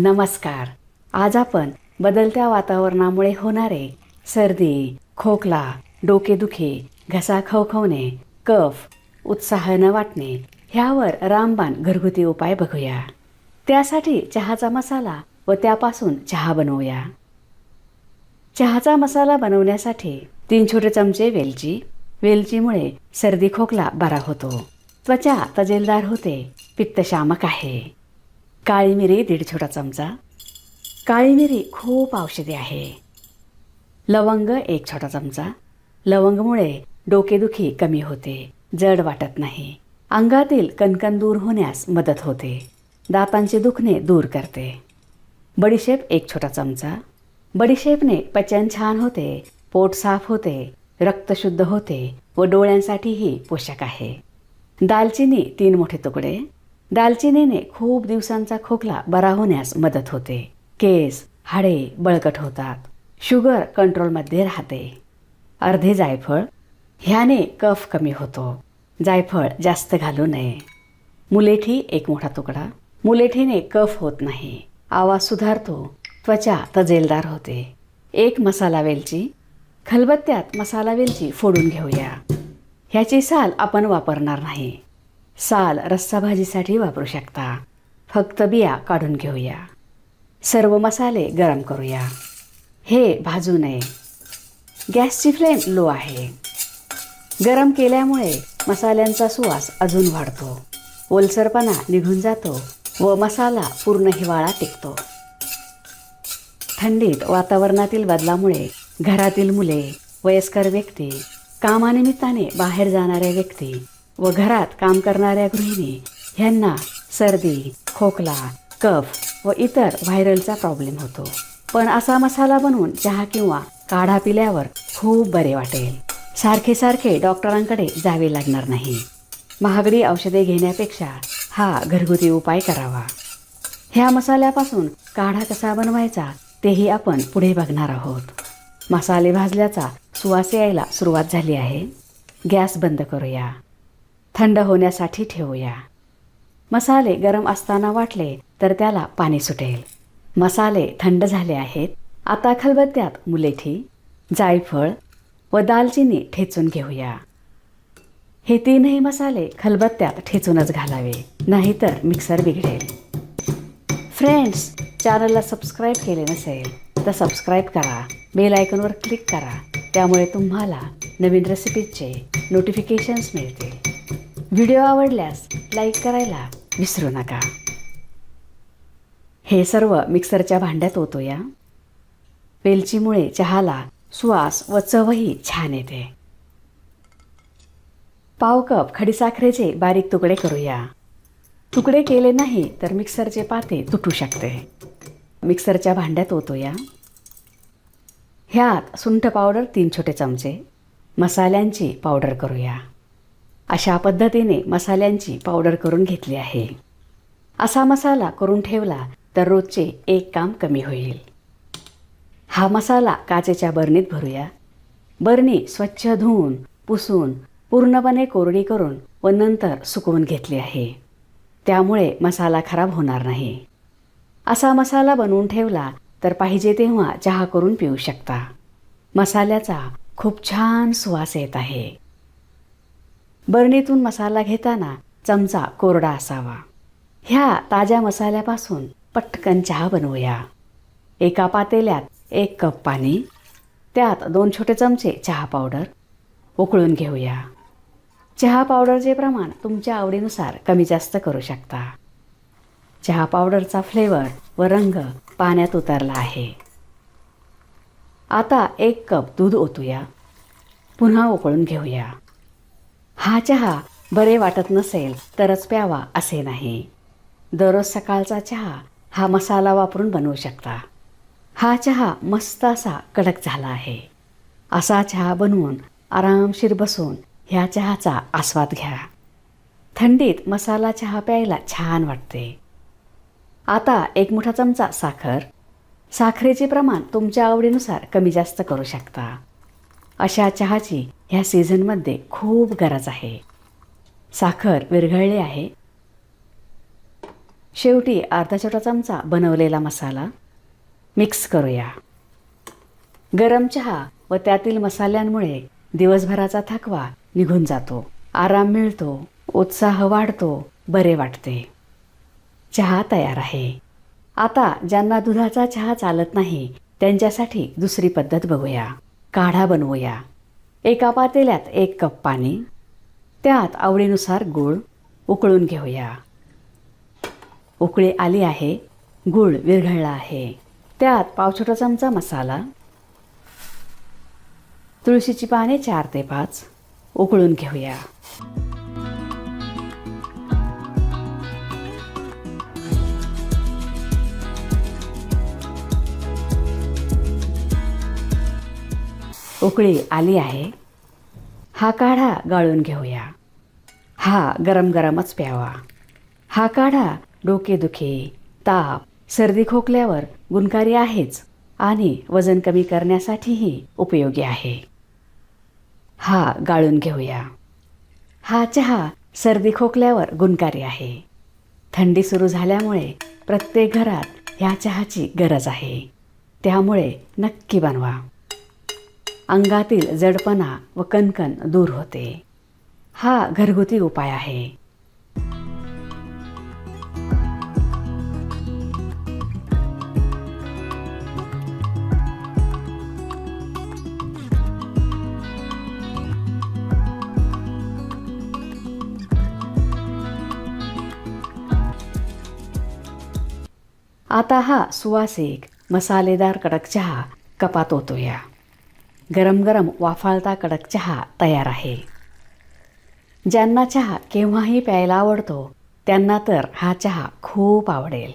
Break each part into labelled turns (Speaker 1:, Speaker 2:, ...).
Speaker 1: नमस्कार. आज आपण बदलत्या वातावरणामुळे होणारे सर्दी खोकला डोकेदुखी घसा खवखवणे कफ उत्साह न वाटणे ह्यावर रामबाण घरगुती उपाय बघूया. त्यासाठी चहाचा मसाला व त्यापासून चहा बनवूया. चहाचा मसाला बनवण्यासाठी तीन छोटे चमचे वेलची. वेलचीमुळे सर्दी खोकला बरा होतो. त्वचा तजेलदार होते. पित्तशामक आहे. काळी मिरी दीड छोटा चमचा. काळी मिरी खूप औषधी आहे. लवंग एक छोटा चमचा. लवंगमुळे डोकेदुखी कमी होते जड वाटत नाही. अंगातील कणकण दूर होण्यास मदत होते. दातांचे दुखणे दूर करते. बडीशेप एक छोटा चमचा. बडीशेपने पचन छान होते पोट साफ होते रक्त शुद्ध होते व डोळ्यांसाठीही पोषक आहे. दालचिनी तीन मोठे तुकडे. दालचिनीने खूप दिवसांचा खोकला बरा होण्यास मदत होते. केस हाडे बळकट होतात. शुगर कंट्रोलमध्ये राहते. अर्धे जायफळ ह्याने कफ कमी होतो. जायफळ जास्त घालू नये. मुलेठी एक मोठा तुकडा. मुलेठीने कफ होत नाही. आवाज सुधारतो. त्वचा तजेलदार होते. एक मसाला वेलची. खलबत्त्यात मसाला वेलची फोडून घेऊया. ह्याची साल आपण वापरणार नाही. साल रस्सा भाजीसाठी वापरू शकता. फक्त बिया काढून घेऊया. सर्व मसाले गरम करूया. हे भाजू नये. गॅसची फ्लेम लो आहे. गरम केल्यामुळे मसाल्यांचा सुवास अजून वाढतो. ओलसरपणा निघून जातो व मसाला पूर्ण हिवाळा टिकतो. थंडीत वातावरणातील बदलामुळे घरातील मुले वयस्कर व्यक्ती कामानिमित्ताने बाहेर जाणाऱ्या व्यक्ती व घरात काम करणाऱ्या गृहिणी ह्यांना सर्दी खोकला कफ व इतर व्हायरलचा प्रॉब्लेम होतो. पण असा मसाला बनवून चहा किंवा काढा पिल्यावर खूप बरे वाटेल. सारखे सारखे डॉक्टरांकडे जावे लागणार नाही. महागडी औषधे घेण्यापेक्षा हा घरगुती उपाय करावा. ह्या मसाल्यापासून काढा कसा बनवायचा तेही आपण पुढे बघणार आहोत. मसाले भाजल्याचा सुवास यायला सुरुवात झाली आहे. गॅस बंद करूया. थंड होण्यासाठी ठेवूया. मसाले गरम असताना वाटले तर त्याला पाणी सुटेल. मसाले थंड झाले आहेत. आता खलबत्त्यात मुलेठी जायफळ व दालचिनी ठेचून घेऊया. हे तीनही मसाले खलबत्त्यात ठेचूनच घालावे नाहीतर मिक्सर बिघडेल. फ्रेंड्स चॅनलला सबस्क्राईब केले नसेल तर सबस्क्राईब करा बेल आयकॉनवर क्लिक करा त्यामुळे तुम्हाला नवीन रेसिपीजचे नोटिफिकेशन्स मिळतील. व्हिडिओ आवडल्यास लाईक करायला विसरू नका. हे सर्व मिक्सरच्या भांड्यात होतो या वेलचीमुळे चहाला सुवास व चवही छान येते. पाव कप खडीसाखरेचे बारीक तुकडे करूया. तुकडे केले नाही तर मिक्सरचे पाते तुटू शकते. मिक्सरच्या भांड्यात होतो या ह्यात सुंठ पावडर तीन छोटे चमचे मसाल्यांची पावडर करूया. अशा पद्धतीने मसाल्यांची पावडर करून घेतली आहे. असा मसाला करून ठेवला तर रोजचे एक काम कमी होईल. हा मसाला काचेच्या बरणीत भरूया. बरणी स्वच्छ धुवून पुसून पूर्णपणे कोरडी करून व नंतर सुकवून घेतली आहे. त्यामुळे मसाला खराब होणार नाही. असा मसाला बनवून ठेवला तर पाहिजे तेव्हा चहा करून पिऊ शकता. मसाल्याचा खूप छान सुवास येत आहे. बरणीतून मसाला घेताना चमचा कोरडा असावा. ह्या ताज्या मसाल्यापासून पटकन चहा बनवूया. एका पातेल्यात एक कप पाणी त्यात दोन छोटे चमचे चहा पावडर उकळून घेऊया. चहा पावडरचे प्रमाण तुमच्या आवडीनुसार कमी जास्त करू शकता. चहा पावडरचा फ्लेवर व रंग पाण्यात उतरला आहे. आता एक कप दूध ओतूया. पुन्हा उकळून घेऊया. हा चहा बरे वाटत नसेल तरच प्यावा असे नाही. दररोज सकाळचा चहा हा मसाला वापरून बनवू शकता. हा चहा मस्त असा कडक झाला आहे. असा चहा बनवून आरामशीर बसून ह्या चहाचा आस्वाद घ्या. थंडीत मसाला चहा प्यायला छान वाटते. आता एक मोठा चमचा साखर. साखरेचे प्रमाण तुमच्या आवडीनुसार कमी जास्त करू शकता. अशा चहाची ह्या सीझनमध्ये खूप गरज आहे. साखर विरघळली आहे. शेवटी अर्धा छोटा चमचा बनवलेला मसाला मिक्स करूया. गरम चहा व त्यातील मसाल्यांमुळे दिवसभराचा थकवा निघून जातो. आराम मिळतो उत्साह वाढतो बरे वाटते. चहा तयार आहे. आता ज्यांना दुधाचा चहा चालत नाही त्यांच्यासाठी दुसरी पद्धत बघूया. काढा बनवूया. एका पातेल्यात एक कप पाणी त्यात आवडीनुसार गूळ उकळून घेऊया. उकळी आली आहे गूळ विरघळला आहे. त्यात पाव छोटा चमचा मसाला तुळशीची पाने चार ते पाच उकळून घेऊया. उकळी आली आहे. हा काढा गाळून घेऊया. हा गरम गरमच प्यावा. हा काढा डोकेदुखी ताप सर्दी खोकल्यावर गुणकारी आहेच आणि वजन कमी करण्यासाठीही उपयोगी आहे. हा गाळून घेऊया. हा चहा सर्दी खोकल्यावर गुणकारी आहे. थंडी सुरू झाल्यामुळे प्रत्येक घरात ह्या चहाची गरज आहे. त्यामुळे नक्की बनवा. अंगातील जडपणा व कणकण दूर होते. हा घरगुती उपाय आहे. आता हा सुवासिक मसालेदार कडक चहा कपात ओतूया. गरम गरम वाफाळता कडक चहा तयार आहे. ज्यांना चहा केव्हाही प्यायला आवडतो त्यांना तर हा चहा खूप आवडेल.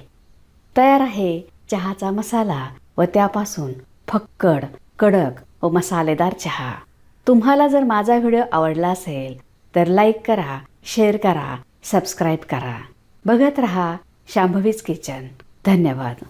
Speaker 1: तयार आहे चहाचा मसाला व त्यापासून फक्कड कडक व मसालेदार चहा. तुम्हाला जर माझा व्हिडिओ आवडला असेल तर लाईक करा शेअर करा सबस्क्राईब करा. बघत रहा शांभवीज किचन. धन्यवाद.